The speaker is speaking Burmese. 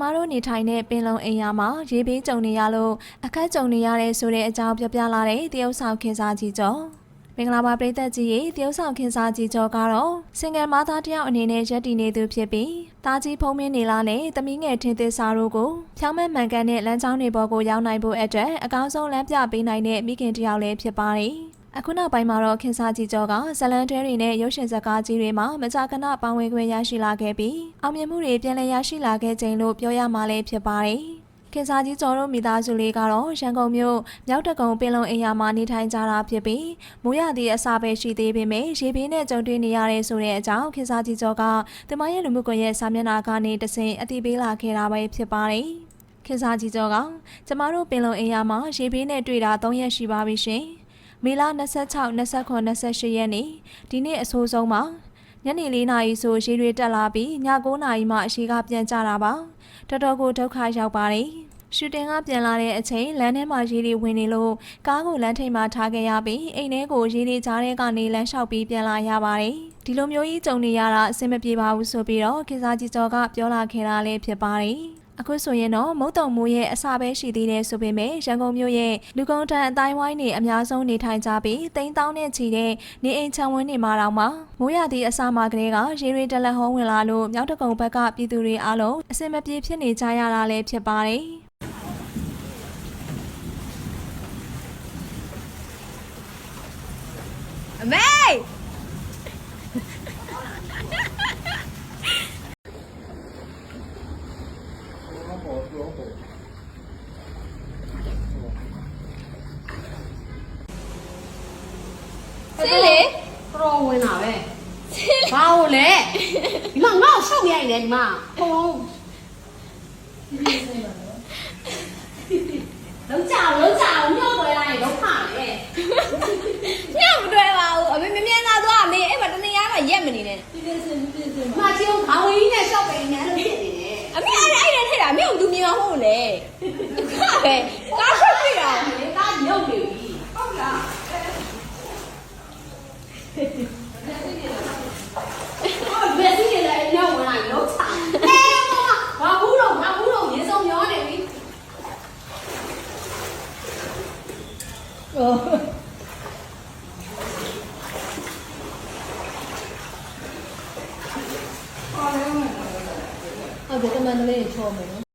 မတို့နေထိုင်တဲ့ပင်လုံအိမ်ယာမှာရေဘေးကြုံနေရလို့အခက်ကြုံနေရတဲ့ဆိုတဲ့အကြောင်းပြောပြလာတဲ့တရုတ်ဆောင်ခင်စားကြီးကျော်မင်္ဂလာပါပရိသတ်ကြီးရေတရုတ်ဆောင်ခင်စားကြီးကျော်ကတော့စင်ငယ်မသားတစ်ယောက်အနေနဲ့ရက်တည်နေသူဖြစ်ပြီးတာကြီးဖုံးမင်းနေလာနဲ့တမီးငယ်ထင်းသစ်စာတို့ကိုဖြောင်းမဲ့မှန်ကန်တဲ့လမ်းကြောင်းတွေပေါ်ကိုရောက်နိုင်ဖို့အတွက်အကောင်းဆုံးလမ်းပြပေးနိုင်တဲ့မိခင်တစ်ယောက်လည်းဖြစ်ပါတယ် အခုနောက်ပိုင်းမှာတော့ခင်စာကြီးကျော်ကဇလန်တွဲတွေနဲ့ရုပ်ရှင်ဇာတ်ကားကြီးတွေမှာမကြာခဏပေါင်းဝင်ခွင့်ရရှိလာခဲ့ပြီးအောင်မြင်မှုတွေပြန်လည်ရရှိလာခဲ့ခြင်းလို့ပြောရမှာလည်းဖြစ်ပါတယ်။ခင်စာကြီးကျော်တို့မိသားစုလေးကတော့ရန်ကုန်မြို့မြောက်တကုံပင်လုံအိမ်ယာမှာနေထိုင်ကြတာဖြစ်ပြီးမိုးရသည့်အစာပဲရှိသေးပေမဲ့ရေဘေးနဲ့ကြုံတွေ့နေရတဲ့ဆိုတဲ့အကြောင်းခင်စာကြီးကျော်ကသူမရဲ့လူမှုကွန်ရက်စာမျက်နှာကနေတဆင့်အသိပေးလာခဲ့တာပဲဖြစ်ပါတယ်။ခင်စာကြီးကျော်ကကျမတို့ပင်လုံအိမ်ယာမှာရေဘေးနဲ့တွေ့တာ၃ရက်ရှိပါပြီရှင်။ မေလ26 29 28ရက်နေ့ဒီနေ့အဆိုးဆုံးပါညနေ၄နာရီဆိုရေတွေတက်လာပြီးည9နာရီမှအရှိကပြန်ကြတာပါတော်တော်ကိုဒုက္ခရောက်ပါတယ်ရှူတင်ကပြန်လာတဲ့အချိန်လမ်းထဲမှာရေတွေဝင်နေလို့ကားကိုလမ်းထိပ်မှာထားခဲ့ရပြီးအိမ်ထဲကိုရေတွေကြားထဲကနေလမ်းလျှောက်ပြီးပြန်လာရပါတယ်ဒီလိုမျိုးကြီးကြုံနေရတာအဆင်မပြေပါဘူးဆိုပြီးတော့ခေစားကြီးကျော်ကပြောလာခဲ့တာလည်းဖြစ်ပါတယ် အခုဆိုရင်တော့မုတ်တုံမိုးရဲ့အစာပဲရှိသေးတယ်ဆိုပေမဲ့ရန်ကုန်မြို့ရဲ့လူကုန်တန်းအတိုင်းဝိုင်းနေအများဆုံးနေထိုင်ကြပြီးတိမ်တောင်းနဲ့ချီတဲ့နေအိမ်ချမ်းဝင်းနေမှာတော့မှမိုးရသည့်အစာမှာကလေးကရေတွေတလက်ဟောဝင်လာလို့မြောက်တကုံဘက်ကပြည်သူတွေအားလုံးအစင်မပြေဖြစ်နေကြရတာလည်းဖြစ်ပါတယ်အမေ ဆင်းလေတော်ဝင်လာပဲဘာလို့လဲဒီမှာငါ့ကိုရှောက်ရိုက်နေဒီမှာဘုံလုံးကြောင်လုံးကြောင်ညှော့ပွဲလိုက်တော့ခါလေညမတွေ့ပါဘူးအမေမမြင်သားသွားအမေအဲ့မှာတနေရာမှာရက်မနေနဲ့မချီအောင်ခေါင်းကြီးနဲ့ရှောက်ပဲနေလို့ဖြစ်နေတယ်အမေအဲ့ဒါအဲ့ဒါထိတ်တာအမေကသူမြင်မှာဟုတ်လေခါပဲကားထွက်ပြီတာလေကားရုပ်နေ ဟုတ်ကဲ့တမန်လေးချောမယ်နော်